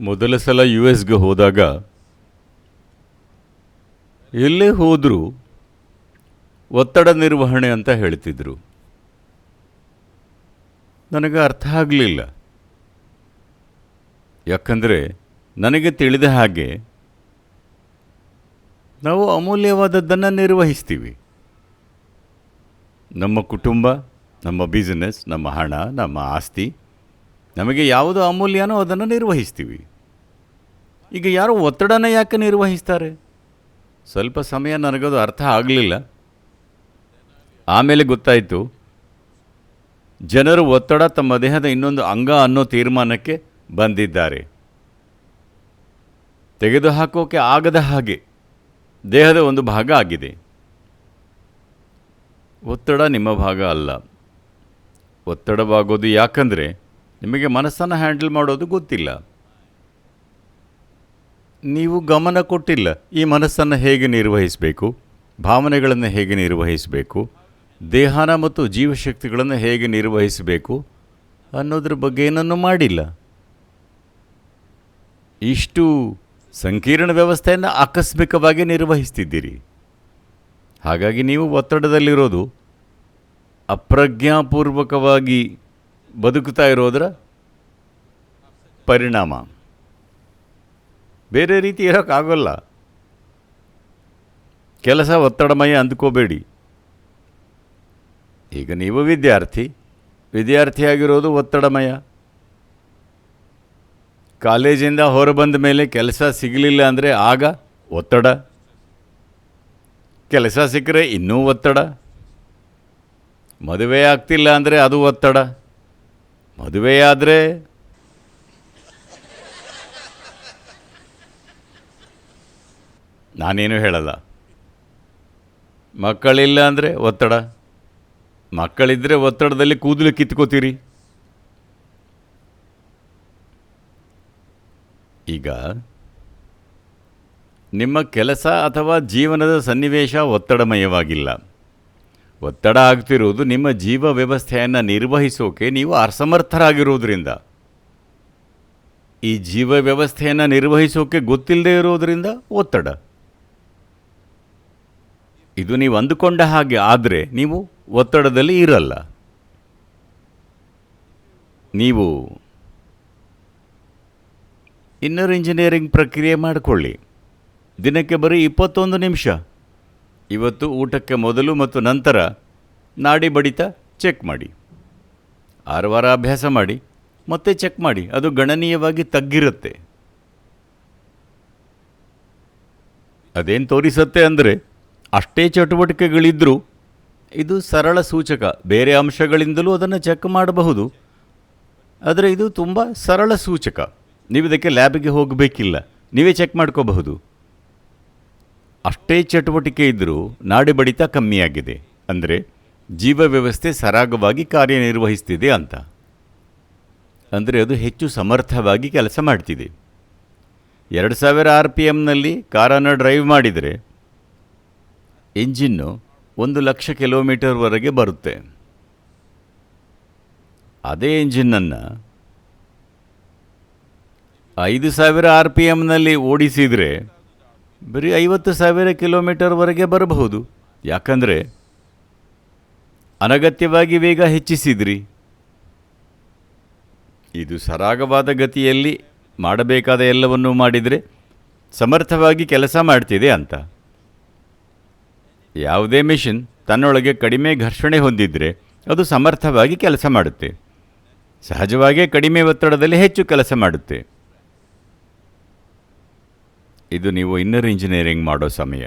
ಮೊದಲ ಸಲ ಯು ಎಸ್ಗೆ ಹೋದಾಗ ಎಲ್ಲೇ ಹೋದರೂ ಒತ್ತಡ ನಿರ್ವಹಣೆ ಅಂತ ಹೇಳ್ತಿದ್ರು. ನನಗೆ ಅರ್ಥ ಆಗಲಿಲ್ಲ. ಯಾಕಂದರೆ ನನಗೆ ತಿಳಿದ ಹಾಗೆ ನಾವು ಅಮೂಲ್ಯವಾದದ್ದನ್ನು ನಿರ್ವಹಿಸ್ತೀವಿ. ನಮ್ಮ ಕುಟುಂಬ, ನಮ್ಮ ಬಿಸ್ನೆಸ್ ನಮ್ಮ ಹಣ, ನಮ್ಮ ಆಸ್ತಿ ನಮಗೆ ಯಾವುದು ಅಮೂಲ್ಯನೋ ಅದನ್ನು ನಿರ್ವಹಿಸ್ತೀವಿ. ಈಗ ಯಾರು ಒತ್ತಡನ ಯಾಕೆ ನಿರ್ವಹಿಸ್ತಾರೆ? ಸ್ವಲ್ಪ ಸಮಯ ನನಗದು ಅರ್ಥ ಆಗಲಿಲ್ಲ. ಆಮೇಲೆ ಗೊತ್ತಾಯಿತು. ಜನರು ಒತ್ತಡ ತಮ್ಮ ದೇಹದ ಇನ್ನೊಂದು ಅಂಗ ಅನ್ನೋ ತೀರ್ಮಾನಕ್ಕೆ ಬಂದಿದ್ದಾರೆ. ತೆಗೆದುಹಾಕೋಕೆ ಆಗದ ಹಾಗೆ ದೇಹದ ಒಂದು ಭಾಗ ಆಗಿದೆ. ಒತ್ತಡ ನಿಮ್ಮ ಭಾಗ ಅಲ್ಲ. ಒತ್ತಡವಾಗೋದು ಯಾಕಂದರೆ ನಿಮಗೆ ಮನಸ್ಸನ್ನು ಹ್ಯಾಂಡಲ್ ಮಾಡೋದು ಗೊತ್ತಿಲ್ಲ. ನೀವು ಗಮನ ಕೊಟ್ಟಿಲ್ಲ, ಈ ಮನಸ್ಸನ್ನು ಹೇಗೆ ನಿರ್ವಹಿಸಬೇಕು, ಭಾವನೆಗಳನ್ನು ಹೇಗೆ ನಿರ್ವಹಿಸಬೇಕು, ದೇಹನ ಮತ್ತು ಜೀವಶಕ್ತಿಗಳನ್ನು ಹೇಗೆ ನಿರ್ವಹಿಸಬೇಕು ಅನ್ನೋದ್ರ ಬಗ್ಗೆ ಏನನ್ನು ಮಾಡಿಲ್ಲ. ಇಷ್ಟು ಸಂಕೀರ್ಣ ವ್ಯವಸ್ಥೆಯನ್ನು ಆಕಸ್ಮಿಕವಾಗಿ ನಿರ್ವಹಿಸ್ತಿದ್ದೀರಿ. ಹಾಗಾಗಿ ನೀವು ಒತ್ತಡದಲ್ಲಿರೋದು ಅಪ್ರಜ್ಞಾಪೂರ್ವಕವಾಗಿ ಬದುಕುತ್ತಾ ಇರೋದರ ಪರಿಣಾಮ. ಬೇರೆ ರೀತಿ ಇರೋಕ್ಕಾಗೋಲ್ಲ ಕೆಲಸ ಒತ್ತಡಮಯ ಅಂದ್ಕೋಬೇಡಿ. ಈಗ ನೀವು ವಿದ್ಯಾರ್ಥಿ. ವಿದ್ಯಾರ್ಥಿಯಾಗಿರೋದು ಒತ್ತಡಮಯ. ಕಾಲೇಜಿಂದ ಹೊರಬಂದ ಮೇಲೆ ಕೆಲಸ ಸಿಗಲಿಲ್ಲ ಅಂದರೆ ಆಗ ಒತ್ತಡ. ಕೆಲಸ ಸಿಕ್ಕರೆ ಇನ್ನೂ ಒತ್ತಡ. ಮದುವೆ ಆಗ್ತಿಲ್ಲ ಅಂದರೆ ಅದು ಒತ್ತಡ. ಮದುವೆಯಾದರೆ? ನಾನೇನು ಹೇಳಲ್ಲ. ಮಕ್ಕಳಿಲ್ಲ ಅಂದರೆ ಒತ್ತಡ. ಮಕ್ಕಳಿದ್ದರೆ ಒತ್ತಡದಲ್ಲಿ ಕೂದಲು ಕಿತ್ಕೋತೀರಿ. ಈಗ ನಿಮ್ಮ ಕೆಲಸ ಅಥವಾ ಜೀವನದ ಸನ್ನಿವೇಶ ಒತ್ತಡಮಯವಾಗಿಲ್ಲ. ಒತ್ತಡ ಆಗ್ತಿರುವುದು ನಿಮ್ಮ ಜೀವ ವ್ಯವಸ್ಥೆಯನ್ನು ನಿರ್ವಹಿಸೋಕೆ ನೀವು ಅಸಮರ್ಥರಾಗಿರೋದ್ರಿಂದ ಈ ಜೀವ ವ್ಯವಸ್ಥೆಯನ್ನು ನಿರ್ವಹಿಸೋಕೆ ಗೊತ್ತಿಲ್ಲದೆ ಇರೋದ್ರಿಂದ ಒತ್ತಡ. ಇದು ನೀವು ಅಂದುಕೊಂಡ ಹಾಗೆ ಆದರೆ ನೀವು ಒತ್ತಡದಲ್ಲಿ ಇರಲ್ಲ. ನೀವು ಇನ್ನರ್ ಇಂಜಿನಿಯರಿಂಗ್ ಪ್ರಕ್ರಿಯೆ ಮಾಡಿಕೊಳ್ಳಿ. ದಿನಕ್ಕೆ ಬರೀ ಇಪ್ಪತ್ತೊಂದು ನಿಮಿಷ. ಇವತ್ತು ಊಟಕ್ಕೆ ಮೊದಲು ಮತ್ತು ನಂತರ ನಾಡಿ ಬಡಿತ ಚೆಕ್ ಮಾಡಿ. ಆರು ವಾರ ಅಭ್ಯಾಸ ಮಾಡಿ, ಮತ್ತೆ ಚೆಕ್ ಮಾಡಿ. ಅದು ಗಣನೀಯವಾಗಿ ತಗ್ಗಿರುತ್ತೆ. ಅದೇನು ತೋರಿಸುತ್ತೆ ಅಂದರೆ ಅಷ್ಟೇ ಚಟುವಟಿಕೆಗಳಿದ್ದರೂ ಇದು ಸರಳ ಸೂಚಕ. ಬೇರೆ ಅಂಶಗಳಿಂದಲೂ ಅದನ್ನು ಚೆಕ್ ಮಾಡಬಹುದು. ಆದರೆ ಇದು ತುಂಬ ಸರಳ ಸೂಚಕ. ನೀವು ಇದಕ್ಕೆ ಲ್ಯಾಬಿಗೆ ಹೋಗಬೇಕಿಲ್ಲ. ನೀವೇ ಚೆಕ್ ಮಾಡ್ಕೋಬಹುದು. ಅಷ್ಟೇ ಚಟುವಟಿಕೆ ಇದ್ದರೂ ನಾಡಿ ಬಡಿತ ಕಮ್ಮಿಯಾಗಿದೆ. ಅಂದರೆ ಜೀವ ವ್ಯವಸ್ಥೆ ಸರಾಗವಾಗಿ ಕಾರ್ಯನಿರ್ವಹಿಸ್ತಿದೆ ಅಂತ. ಅಂದರೆ ಅದು ಹೆಚ್ಚು ಸಮರ್ಥವಾಗಿ ಕೆಲಸ ಮಾಡ್ತಿದೆ. ಎರಡು ಸಾವಿರ ಆರ್ ಪಿ ಎಮ್ನಲ್ಲಿ ಕಾರನ್ನು ಡ್ರೈವ್ ಮಾಡಿದರೆ ಇಂಜಿನ್ನು ಒಂದು ಲಕ್ಷ ಕಿಲೋಮೀಟರ್ವರೆಗೆ ಬರುತ್ತೆ. ಅದೇ ಇಂಜಿನ್ನನ್ನು ಐದು ಸಾವಿರ ಆರ್ ಪಿ ಎಮ್ನಲ್ಲಿ ಓಡಿಸಿದರೆ ಬರೀ ಐವತ್ತು ಸಾವಿರ ಕಿಲೋಮೀಟರ್ವರೆಗೆ ಬರಬಹುದು. ಯಾಕಂದರೆ ಅನಗತ್ಯವಾಗಿ ವೇಗ ಹೆಚ್ಚಿಸಿದ್ರಿ. ಇದು ಸರಾಗವಾದ ಗತಿಯಲ್ಲಿ ಮಾಡಬೇಕಾದ ಎಲ್ಲವನ್ನೂ ಮಾಡಿದರೆ ಸಮರ್ಥವಾಗಿ ಕೆಲಸ ಮಾಡ್ತಿದೆ ಅಂತ. ಯಾವುದೇ ಮಿಷಿನ್ ತನ್ನೊಳಗೆ ಕಡಿಮೆ ಘರ್ಷಣೆ ಹೊಂದಿದರೆ ಅದು ಸಮರ್ಥವಾಗಿ ಕೆಲಸ ಮಾಡುತ್ತೆ. ಸಹಜವಾಗಿಯೇ ಕಡಿಮೆ ಒತ್ತಡದಲ್ಲಿ ಹೆಚ್ಚು ಕೆಲಸ ಮಾಡುತ್ತೆ. ಇದು ನೀವು ಇನ್ನರ್ ಇಂಜಿನಿಯರಿಂಗ್ ಮಾಡೋ ಸಮಯ.